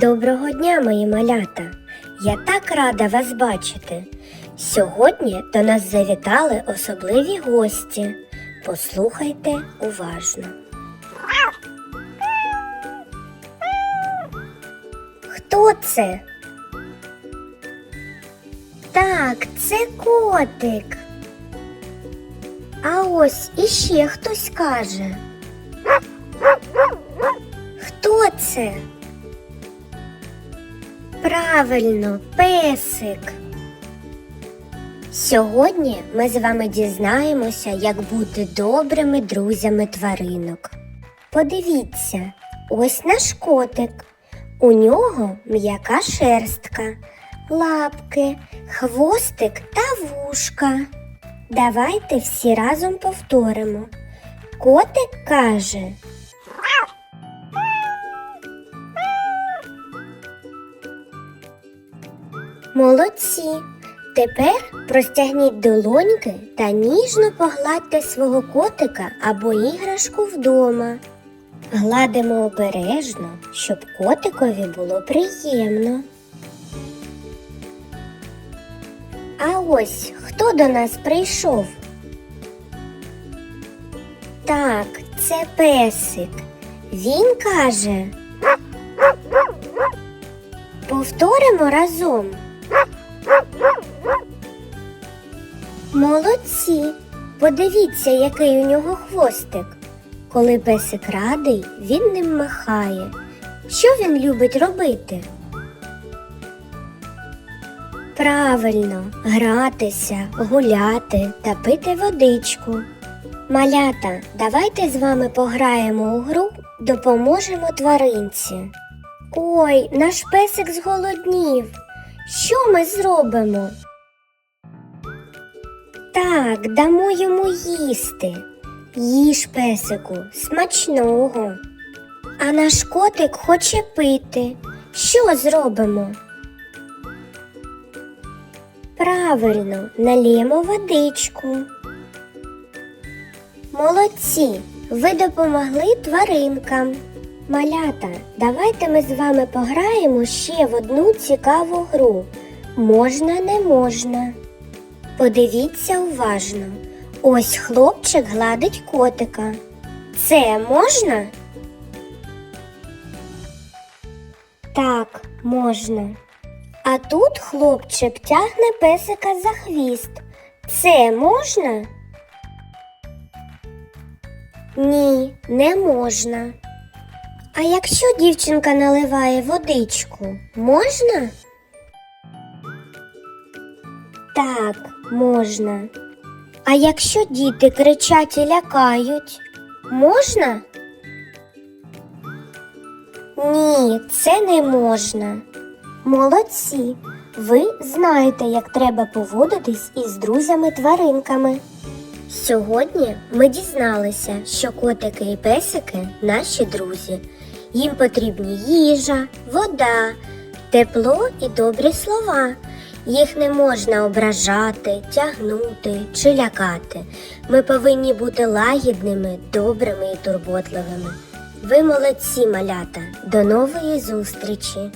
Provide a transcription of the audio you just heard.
Доброго дня, мої малята! Я так рада вас бачити. Сьогодні до нас завітали особливі гості. Послухайте уважно. Хто це? Так, це котик. А ось іще хтось каже. Хто це? Правильно, песик. Сьогодні ми з вами дізнаємося, як бути добрими друзями тваринок. Подивіться, ось наш котик. У нього м'яка шерстка, лапки, хвостик та вушка. Давайте всі разом повторимо. Котик каже. Молодці. Тепер простягніть долоньки та ніжно погладьте свого котика або іграшку вдома. Гладимо обережно, щоб котикові було приємно. А ось хто до нас прийшов? Так, це песик. Він каже. Повторимо разом. Молодці. Подивіться, який у нього хвостик. Коли песик радий, він ним махає. Що він любить робити? Правильно, гратися, гуляти та пити водичку. Малята, давайте з вами пограємо у гру, допоможемо тваринці. Ой, наш песик зголоднів. Що ми зробимо? Так, дамо йому їсти. Їж, песику, смачного. А наш котик хоче пити. Що зробимо? Правильно, наліємо водичку. Молодці, ви допомогли тваринкам. Малята, давайте ми з вами пограємо ще в одну цікаву гру. Можна, не можна. Подивіться уважно. Ось хлопчик гладить котика. Це можна? Так, можна. А тут хлопчик тягне песика за хвіст. Це можна? Ні, не можна. А якщо дівчинка наливає водичку, можна? Так, можна. А якщо діти кричать і лякають, можна? Ні, це не можна. Молодці. Ви знаєте, як треба поводитись із друзями-тваринками. Сьогодні ми дізналися, що котики і песики наші друзі. Їм потрібні їжа, вода, тепло і добрі слова. Їх не можна ображати, тягнути чи лякати. Ми повинні бути лагідними, добрими і турботливими. Ви молодці, малята. До нової зустрічі!